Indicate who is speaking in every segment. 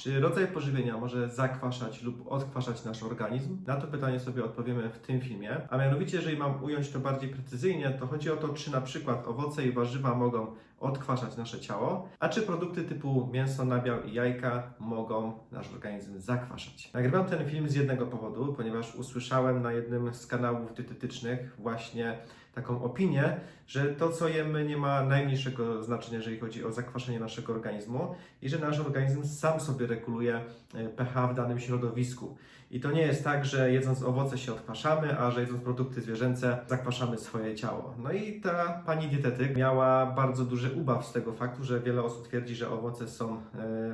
Speaker 1: Czy rodzaj pożywienia może zakwaszać lub odkwaszać nasz organizm? Na to pytanie sobie odpowiemy w tym filmie. A mianowicie, jeżeli mam ująć to bardziej precyzyjnie, to chodzi o to, czy na przykład owoce i warzywa mogą odkwaszać nasze ciało, a czy produkty typu mięso, nabiał i jajka mogą nasz organizm zakwaszać. Nagrywam ten film z jednego powodu, ponieważ usłyszałem na jednym z kanałów dietetycznych właśnie taką opinię, że to, co jemy, nie ma najmniejszego znaczenia, jeżeli chodzi o zakwaszenie naszego organizmu i że nasz organizm sam sobie reguluje e, pH w danym środowisku. I to nie jest tak, że jedząc owoce się odkwaszamy, a że jedząc produkty zwierzęce zakwaszamy swoje ciało. No i ta pani dietetyk miała bardzo duży ubaw z tego faktu, że wiele osób twierdzi, że owoce są e,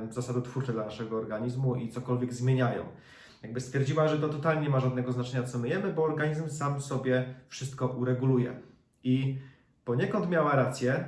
Speaker 1: zasadotwórcze dla naszego organizmu i cokolwiek zmieniają. Jakby stwierdziła, że to totalnie nie ma żadnego znaczenia, co my jemy, bo organizm sam sobie wszystko ureguluje. I poniekąd miała rację,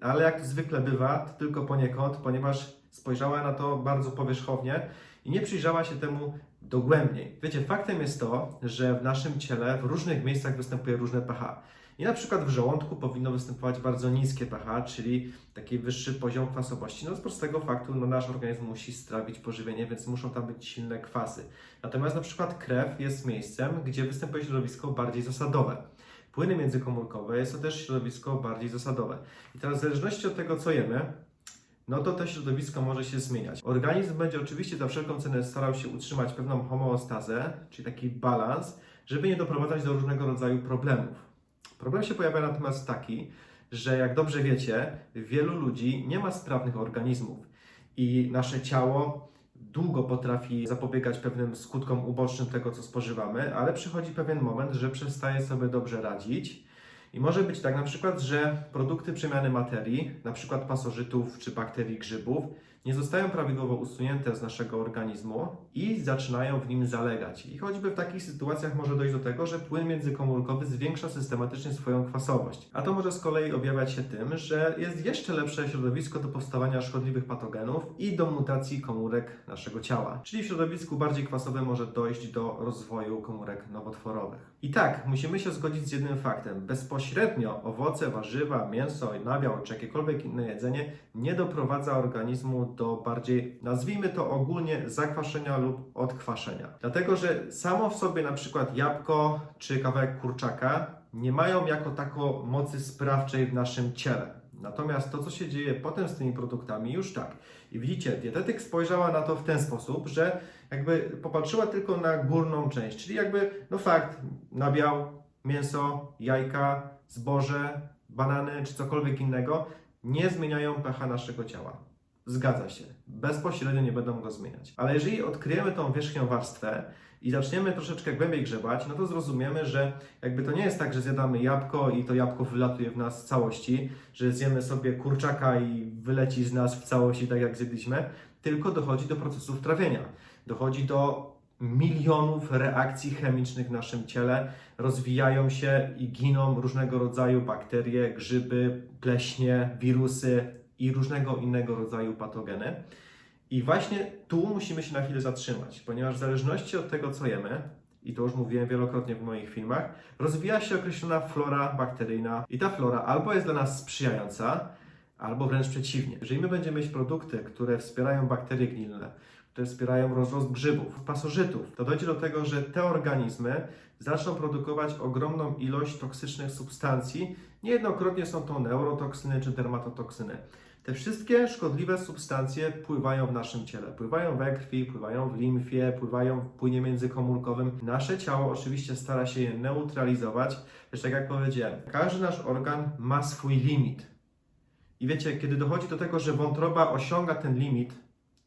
Speaker 1: ale jak to zwykle bywa, to tylko poniekąd, ponieważ spojrzała na to bardzo powierzchownie i nie przyjrzała się temu dogłębniej. Wiecie, faktem jest to, że w naszym ciele w różnych miejscach występuje różne pH. I na przykład w żołądku powinno występować bardzo niskie pH, czyli taki wyższy poziom kwasowości. No z prostego faktu no, nasz organizm musi strawić pożywienie, więc muszą tam być silne kwasy. Natomiast na przykład krew jest miejscem, gdzie występuje środowisko bardziej zasadowe. Płyny międzykomórkowe jest to też środowisko bardziej zasadowe. I teraz w zależności od tego, co jemy, no to to środowisko może się zmieniać. Organizm będzie oczywiście za wszelką cenę starał się utrzymać pewną homeostazę, czyli taki balans, żeby nie doprowadzać do różnego rodzaju problemów. Problem się pojawia natomiast taki, że jak dobrze wiecie, wielu ludzi nie ma sprawnych organizmów i nasze ciało długo potrafi zapobiegać pewnym skutkom ubocznym tego, co spożywamy, ale przychodzi pewien moment, że przestaje sobie dobrze radzić. I może być tak na przykład, że produkty przemiany materii, na przykład pasożytów czy bakterii grzybów, nie zostają prawidłowo usunięte z naszego organizmu i zaczynają w nim zalegać. I choćby w takich sytuacjach może dojść do tego, że płyn międzykomórkowy zwiększa systematycznie swoją kwasowość. A to może z kolei objawiać się tym, że jest jeszcze lepsze środowisko do powstawania szkodliwych patogenów i do mutacji komórek naszego ciała. Czyli w środowisku bardziej kwasowym może dojść do rozwoju komórek nowotworowych. I tak, musimy się zgodzić z jednym faktem. Bezpośrednio owoce, warzywa, mięso, nabiał czy jakiekolwiek inne jedzenie nie doprowadza organizmu do bardziej, nazwijmy to ogólnie, zakwaszenia lub odkwaszenia. Dlatego, że samo w sobie na przykład jabłko czy kawałek kurczaka nie mają jako tako mocy sprawczej w naszym ciele. Natomiast to, co się dzieje potem z tymi produktami, już tak. I widzicie, dietetyk spojrzała na to w ten sposób, że jakby popatrzyła tylko na górną część, czyli jakby, no fakt, nabiał, mięso, jajka, zboże, banany czy cokolwiek innego nie zmieniają pH naszego ciała. Zgadza się. Bezpośrednio nie będą go zmieniać. Ale jeżeli odkryjemy tą wierzchnią warstwę i zaczniemy troszeczkę głębiej grzebać, no to zrozumiemy, że jakby to nie jest tak, że zjadamy jabłko i to jabłko wylatuje w nas w całości, że zjemy sobie kurczaka i wyleci z nas w całości tak jak zjedliśmy, tylko dochodzi do procesów trawienia. Dochodzi do milionów reakcji chemicznych w naszym ciele, rozwijają się i giną różnego rodzaju bakterie, grzyby, pleśnie, wirusy i różnego innego rodzaju patogeny. I właśnie tu musimy się na chwilę zatrzymać, ponieważ w zależności od tego, co jemy, i to już mówiłem wielokrotnie w moich filmach, rozwija się określona flora bakteryjna i ta flora albo jest dla nas sprzyjająca, albo wręcz przeciwnie. Jeżeli my będziemy mieć produkty, które wspierają bakterie gnilne, które wspierają rozrost grzybów, pasożytów, to dojdzie do tego, że te organizmy zaczną produkować ogromną ilość toksycznych substancji. Niejednokrotnie są to neurotoksyny czy dermatotoksyny. Te wszystkie szkodliwe substancje pływają w naszym ciele. Pływają we krwi, pływają w limfie, pływają w płynie międzykomórkowym. Nasze ciało oczywiście stara się je neutralizować. Lecz tak jak powiedziałem, każdy nasz organ ma swój limit. I wiecie, kiedy dochodzi do tego, że wątroba osiąga ten limit,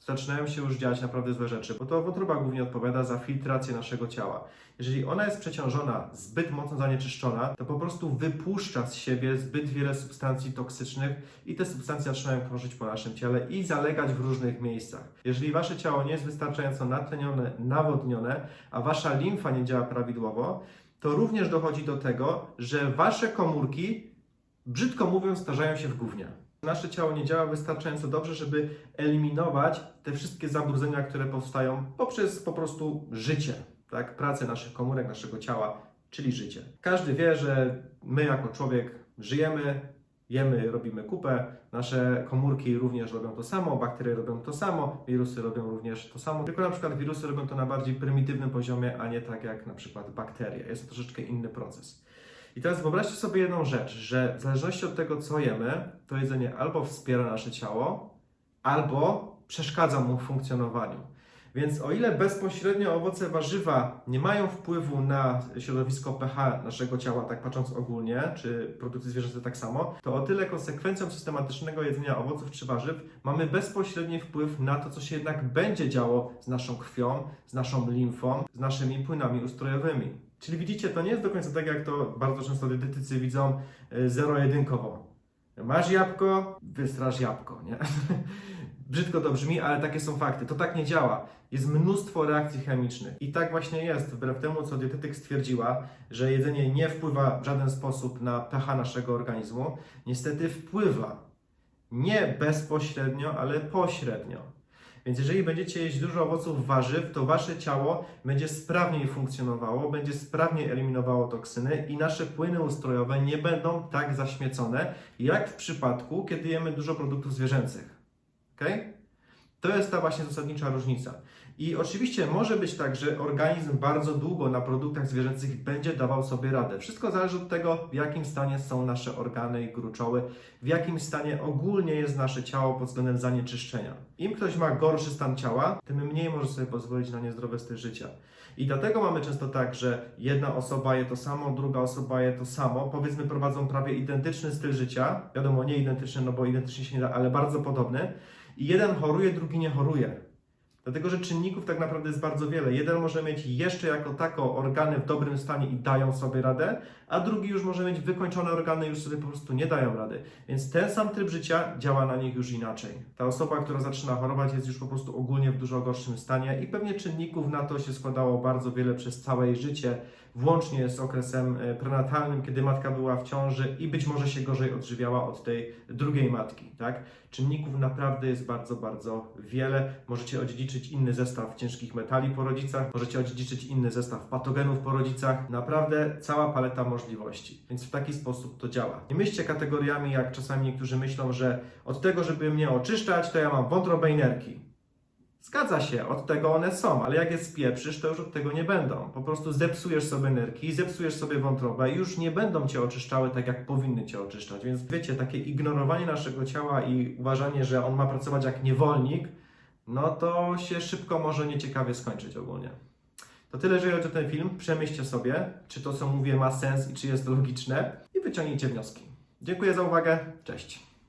Speaker 1: zaczynają się już dziać naprawdę złe rzeczy, bo to wątroba głównie odpowiada za filtrację naszego ciała. Jeżeli ona jest przeciążona, zbyt mocno zanieczyszczona, to po prostu wypuszcza z siebie zbyt wiele substancji toksycznych i te substancje zaczynają krążyć po naszym ciele i zalegać w różnych miejscach. Jeżeli wasze ciało nie jest wystarczająco natlenione, nawodnione, a wasza limfa nie działa prawidłowo, to również dochodzi do tego, że wasze komórki, brzydko mówiąc, starzają się w gównie. Nasze ciało nie działa wystarczająco dobrze, żeby eliminować te wszystkie zabrudzenia, które powstają poprzez po prostu życie, tak? pracę naszych komórek, naszego ciała, czyli życie. Każdy wie, że my jako człowiek żyjemy, Jemy, robimy kupę, nasze komórki również robią to samo, bakterie robią to samo, wirusy robią również to samo, tylko na przykład wirusy robią to na bardziej prymitywnym poziomie, a nie tak jak na przykład bakterie. Jest to troszeczkę inny proces. I teraz wyobraźcie sobie jedną rzecz, że w zależności od tego, co jemy, to jedzenie albo wspiera nasze ciało, albo przeszkadza mu w funkcjonowaniu. Więc o ile bezpośrednio owoce warzywa nie mają wpływu na środowisko pH naszego ciała, tak patrząc ogólnie, czy produkty zwierzęce tak samo, to o tyle konsekwencją systematycznego jedzenia owoców czy warzyw mamy bezpośredni wpływ na to, co się jednak będzie działo z naszą krwią, z naszą limfą, z naszymi płynami ustrojowymi. Czyli widzicie, to nie jest do końca tak, jak to bardzo często dietetycy widzą y, zero-jedynkowo. Masz jabłko, wystraż jabłko, nie? Brzydko to brzmi, ale takie są fakty. To tak nie działa. Jest mnóstwo reakcji chemicznych. I tak właśnie jest, wbrew temu, co dietetyk stwierdziła, że jedzenie nie wpływa w żaden sposób na pH naszego organizmu. Niestety wpływa. Nie bezpośrednio, ale pośrednio. Więc jeżeli będziecie jeść dużo owoców, warzyw, to wasze ciało będzie sprawniej funkcjonowało, będzie sprawniej eliminowało toksyny i nasze płyny ustrojowe nie będą tak zaśmiecone, jak w przypadku, kiedy jemy dużo produktów zwierzęcych. Okay? To jest ta właśnie zasadnicza różnica. I oczywiście może być tak, że organizm bardzo długo na produktach zwierzęcych będzie dawał sobie radę. Wszystko zależy od tego, w jakim stanie są nasze organy i gruczoły, w jakim stanie ogólnie jest nasze ciało pod względem zanieczyszczenia. Im ktoś ma gorszy stan ciała, tym mniej może sobie pozwolić na niezdrowy styl życia. I dlatego mamy często tak, że jedna osoba je to samo, druga osoba je to samo. Powiedzmy, prowadzą prawie identyczny styl życia. Wiadomo, nie identyczny, no bo identycznie się nie da, ale bardzo podobny. I jeden choruje, drugi nie choruje. Dlatego, że czynników tak naprawdę jest bardzo wiele. Jeden może mieć jeszcze jako tako organy w dobrym stanie i dają sobie radę, a drugi już może mieć wykończone organy i już sobie po prostu nie dają rady. Więc ten sam tryb życia działa na nich już inaczej. Ta osoba, która zaczyna chorować, jest już po prostu ogólnie w dużo gorszym stanie i pewnie czynników na to się składało bardzo wiele przez całe jej życie, włącznie z okresem e, prenatalnym, kiedy matka była w ciąży i być może się gorzej odżywiała od tej drugiej matki. Tak? Czynników naprawdę jest bardzo, bardzo wiele. Możecie odziedziczyć inny zestaw ciężkich metali po rodzicach, możecie odziedziczyć inny zestaw patogenów po rodzicach. Naprawdę cała paleta możliwości. Więc w taki sposób to działa. Nie myślcie kategoriami, jak czasami niektórzy myślą, że od tego, żeby mnie oczyszczać, to ja mam wątrobę i nerki. Zgadza się, od tego one są, ale jak je spieprzysz, to już od tego nie będą. Po prostu zepsujesz sobie nerki, zepsujesz sobie wątrobę i już nie będą cię oczyszczały tak, jak powinny cię oczyszczać. Więc wiecie, takie ignorowanie naszego ciała i uważanie, że on ma pracować jak niewolnik, no to się szybko może nieciekawie skończyć ogólnie. To tyle, jeżeli chodzi o ten film. Przemyślcie sobie, czy to, co mówię, ma sens i czy jest logiczne i wyciągnijcie wnioski. Dziękuję za uwagę. Cześć.